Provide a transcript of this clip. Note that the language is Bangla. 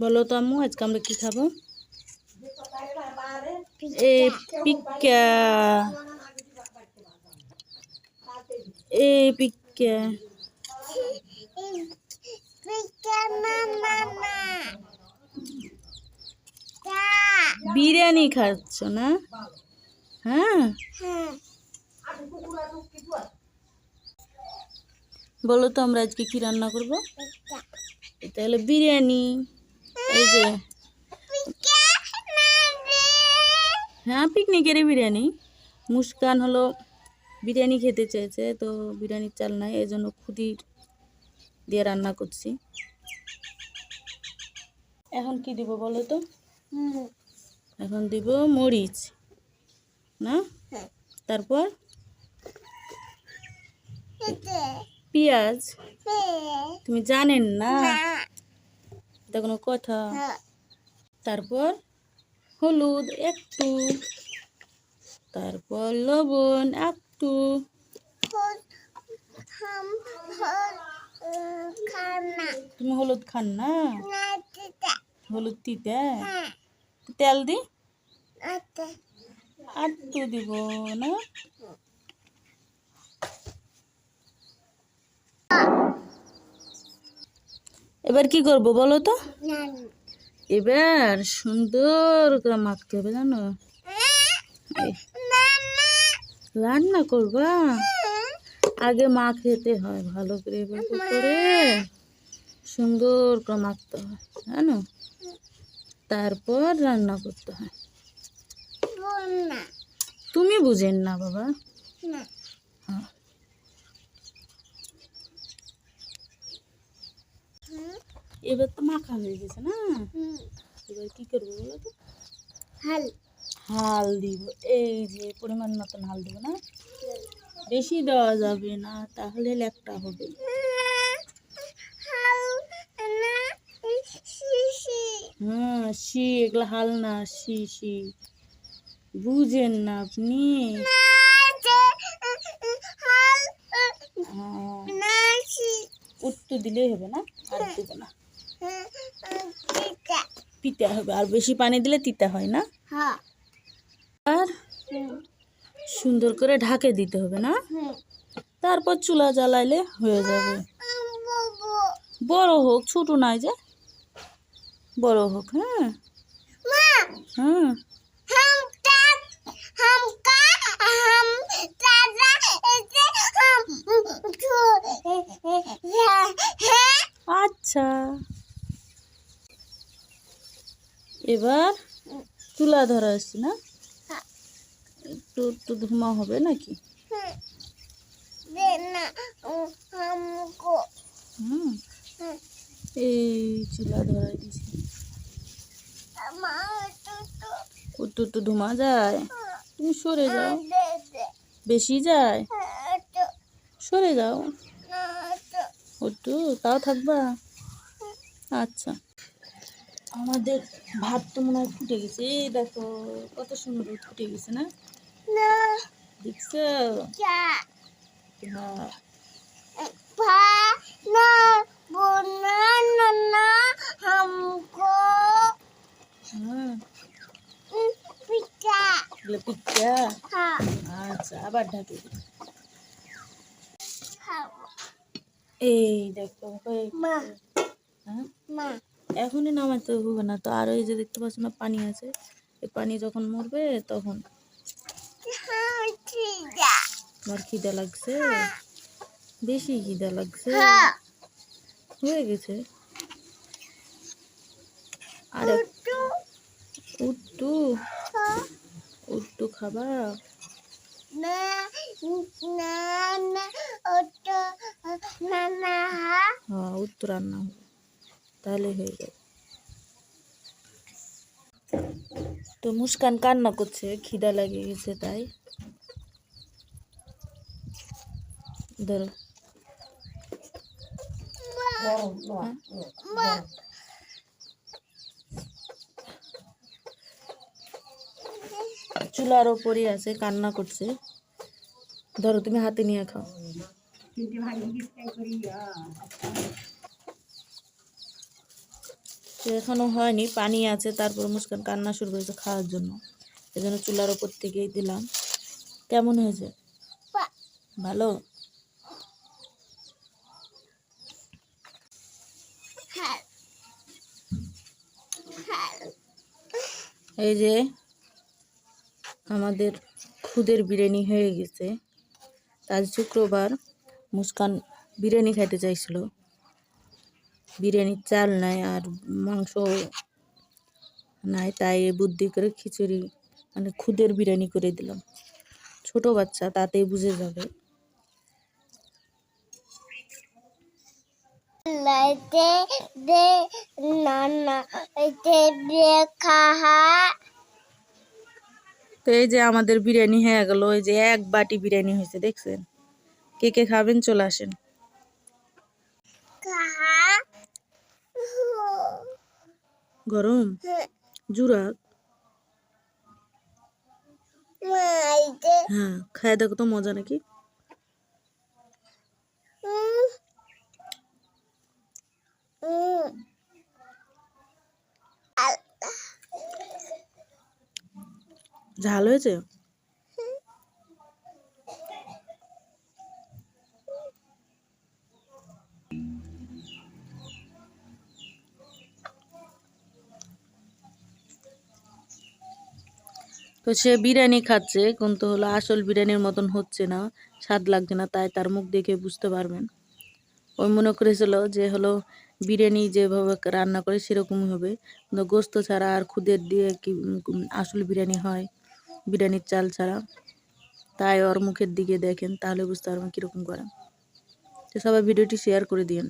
বলো তো আম্মু আজকে আমরা কি খাব? এ পিক্কা। এ পিক্কা। বিরিয়ানি খাচ্ছ না? হ্যাঁ? বলো তো আমরা আজকে কি রান্না করব? এটা হলো বিরিয়ানি। এই যে। হ্যাঁ পিকনিকেরই বিরিয়ানি। মুস্কান হলো বিরিয়ানি খেতে চেয়েছে তো বিরিয়ানির চাল নাই এই জন্য খুদির দিয়ে রান্না করছি। এখন কি দিব বলো তো? এখন দিব মরিচ না? তারপর? পেঁয়াজ। তুমি জানেন না। এটা কোনো কথা। তারপর হলুদ একটু। তারপর লবণ একটু। তুমি হলুদ খান না? হলুদ দিতে তেল দি। একটু দিব না। এবার কি করব বলো তো? এবার সুন্দর করে মাখতে হবে জানো? রান্না করবা? আগে মা খেতে হয় ভালো করে করে? সুন্দর করে মাখতে হয় জানো? তারপর রান্না করতে হয়। তুমি বুঝেন না বাবা। হ্যাঁ। এবার তো মাখা হয়ে গেছে না? এবার কি করব বলো তো? হাল। হাল দিব। এই যে পরিমাণ মতন হাল দিব না? বেশি দেওয়া যাবে না তাহলে ল্যাপটা হবে। হ্যাঁ শি এগুলো হাল না শি শি। বুঝেন না আপনি। হ্যাঁ। উত্তর দিলেই হবে না আর দেবে না। তিতা হবে আর বেশি পানি দিলে তিতা হয় না আর সুন্দর করে ঢাকে দিতে হবে না তারপর চুলা জ্বালাইলে হয়ে যাবে বড় হোক ছোট নাই যে বড় হোক হ্যাঁ হ্যাঁ আচ্ছা এবার চুলা ধরা আসছি না? একটু একটু ধুমা হবে নাকি? হুম। এই চুলা ধরা দিছি একটু একটু। ধুমা যায়? তুমি সরে যাও। বেশি যায়? সরে যাও। একটু। তাও থাকবা? আচ্ছা। আমাদের ভাত তো মনে হয় ফুটে গেছে। এই দেখো কত সুন্দর ফুটে গেছে না? দেখছ? আচ্ছা আবার ঢাকি। এই দেখো হয়ে গেছে। এখনই নামাতে হবে না। তো আর ওই যে দেখতে পাচ্ছ না, পানি আছে। এই পানি যখন মরবে, তখন তোমার খিদা লাগছে? বেশি খিদা লাগছে? হয়ে গেছে। আর উট্টু উট্টু খাবা? হ্যাঁ উট্টু রান্না হবে। তাহলে হয়ে যাবে। তো মুস্কান কান্না করছে, খিদা লেগে গেছে তাই। ধরো? চুলার ওপরই আছে, কান্না করছে। ধরো তুমি হাতে নিয়ে খাও। তো এখনও হয়নি পানি আছে তারপর মুস্কান কান্না শুরু করেছে খাওয়ার জন্য। এই জন্য চুলার ওপর থেকেই দিলাম। কেমন হয়েছে? ভালো? এই যে আমাদের খুদের বিরিয়ানি হয়ে গেছে। আজ শুক্রবার মুস্কান বিরিয়ানি খাইতে চাইছিল। বিরিয়ানির চাল নাই আর মাংস নাই তাই বুদ্ধি করে খিচুড়ি মানে খুদের বিরিয়ানি করে দিলাম। ছোট বাচ্চা তাতেই বুঝে যাবে। লাইতে দে তো এই যে আমাদের বিরিয়ানি হয়ে গেল এই যে এক বাটি বিরিয়ানি হয়েছে দেখছেন? কে কে খাবেন? চলে আসেন। গরম? জুরা হ্যাঁ খায় দেখো তো মজা নাকি? ঝাল হয়েছে? তো সে বিরিয়ানি খাচ্ছে, কিন্তু হলো আসল বিরিয়ানির মতন হচ্ছে না, স্বাদ লাগছে না, তাই তার মুখ দেখে বুঝতে পারবেন। ওই মনে করেছিল যে হলো বিরিয়ানি যেভাবে রান্না করে সেরকমই হবে, কিন্তু গোস্ত ছাড়া আর খুদের দিয়ে কি আসল বিরিয়ানি হয়, বিরিয়ানির চাল ছাড়া। তাই ওর মুখের দিকে দেখেন, তাহলে বুঝতে পারবেন কীরকম করে। তো সবাই ভিডিওটি শেয়ার করে দিয়েন।